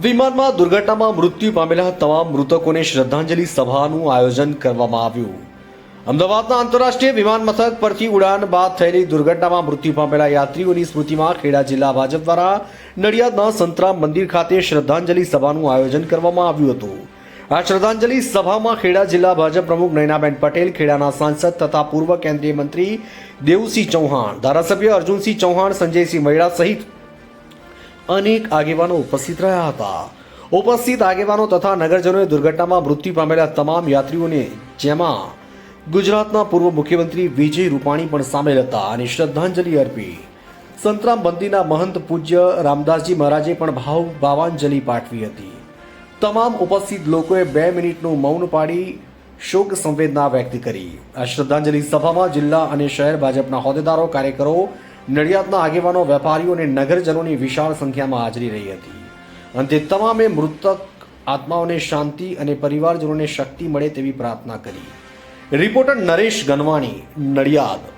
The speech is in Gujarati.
વિમાનમાં દુર્ઘટનામાં મૃત્યુ પામેલા તમામ મૃતકોને શ્રદ્ધાંજલિ સભાનું આયોજન કરવામાં આવ્યું. અમદાવાદના આંતરરાષ્ટ્રીય વિમાન મથક પરથી ઉડાન બાદ થયેલી દુર્ઘટનામાં મૃત્યુ પામેલા યાત્રીઓની સ્મૃતિમાં ખેડા જિલ્લા ભાજપ દ્વારા નડિયાદના સંતરામ મંદિર ખાતે શ્રદ્ધાંજલિ સભાનું આયોજન કરવામાં આવ્યું હતું. આ શ્રદ્ધાંજલિ સભામાં ખેડા જિલ્લા ભાજપ પ્રમુખ નયનાબેન પટેલ, ખેડાના સાંસદ તથા પૂર્વ કેન્દ્રીય મંત્રી દેવસિંહ ચૌહાણ, ધારાસભ્ય અર્જુનસિંહ ચૌહાણ, સંજયસિંહ મહેડા સહિત અનેક આગેવાનો ઉપસ્થિત રહ્યા હતા. ઉપસ્થિત આગેવાનો તથા નગરજનોએ દુર્ઘટનામાં મૃત્યુ પામેલા તમામ યાત્રીઓને, જેમાં ગુજરાતના પૂર્વ મુખ્યમંત્રી વિજય રૂપાણી પણ સામેલ હતા અને શ્રદ્ધાંજલિ અર્પી. સંતરામ બંદીના મહંત પૂજ્ય રામદાસજી મહારાજે પણ ભાવ ભાવાંજલિ પાઠવી હતી. તમામ ઉપસ્થિત લોકોએ બે મિનિટનું મૌન પાડી શોક સંવેદના વ્યક્ત કરી. આ શ્રદ્ધાંજલિ સભામાં જિલ્લા અને શહેર ભાજપના હોદ્દેદારો, કાર્યકરો નડિયાદના આગેવાનો, વેપારીઓ અને નગરજનોની વિશાળ સંખ્યામાં હાજરી રહી હતી. અંતે તમામે મૃતક આત્માઓને શાંતિ અને પરિવારજનોને શક્તિ મળે તેવી પ્રાર્થના કરી. રિપોર્ટર નરેશ ગનવાણી, નડિયાદ.